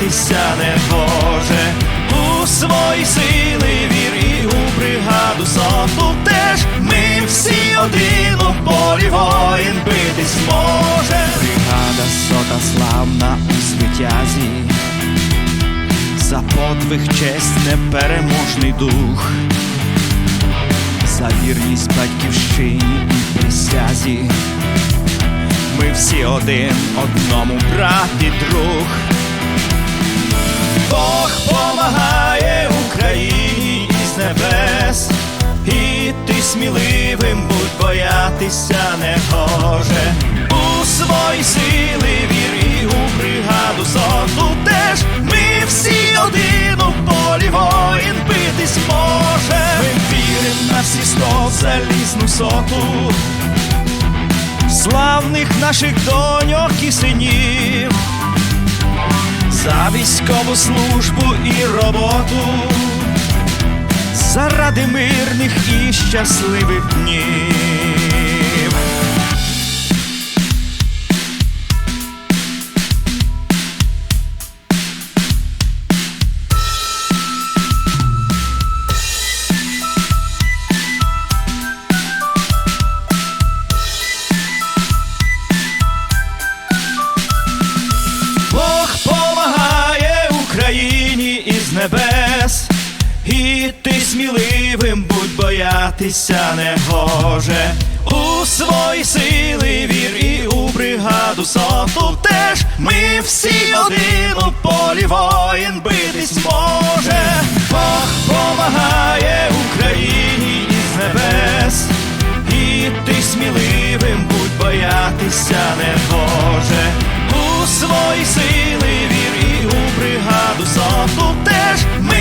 боятися не гоже. У свої сили вір і у бригаду соту теж ми всі один у полі воїн битись може. Бригада сота славна у звитязі, за подвиг честь непереможний дух, за вірність батьківщині і присязі. Ми всі один одному брат і друг. Бог помагає Україні із небес, і ти сміливим будь боятися не гоже. У свої сили вір і у бригаду соту теж ми всі один у полі воїн битись може. Ми вірим на всі сто залізну соту славних наших доньок і синів, військову службу і роботу, заради мирних і щасливих днів. І ти сміливим будь боятися не гоже. У свої сили вір і у бригаду соту теж ми всі один у полі воїн битись може. Бог помагає Україні із небес, і ти сміливим будь боятися не гоже. У свої сили вір і у бригаду соту теж ми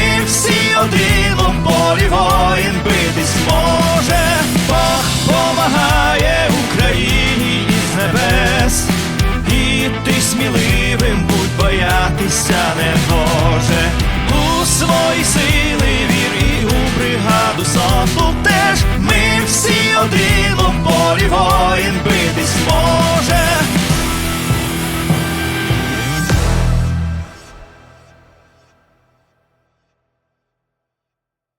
сили вір і у бригаду соту теж ми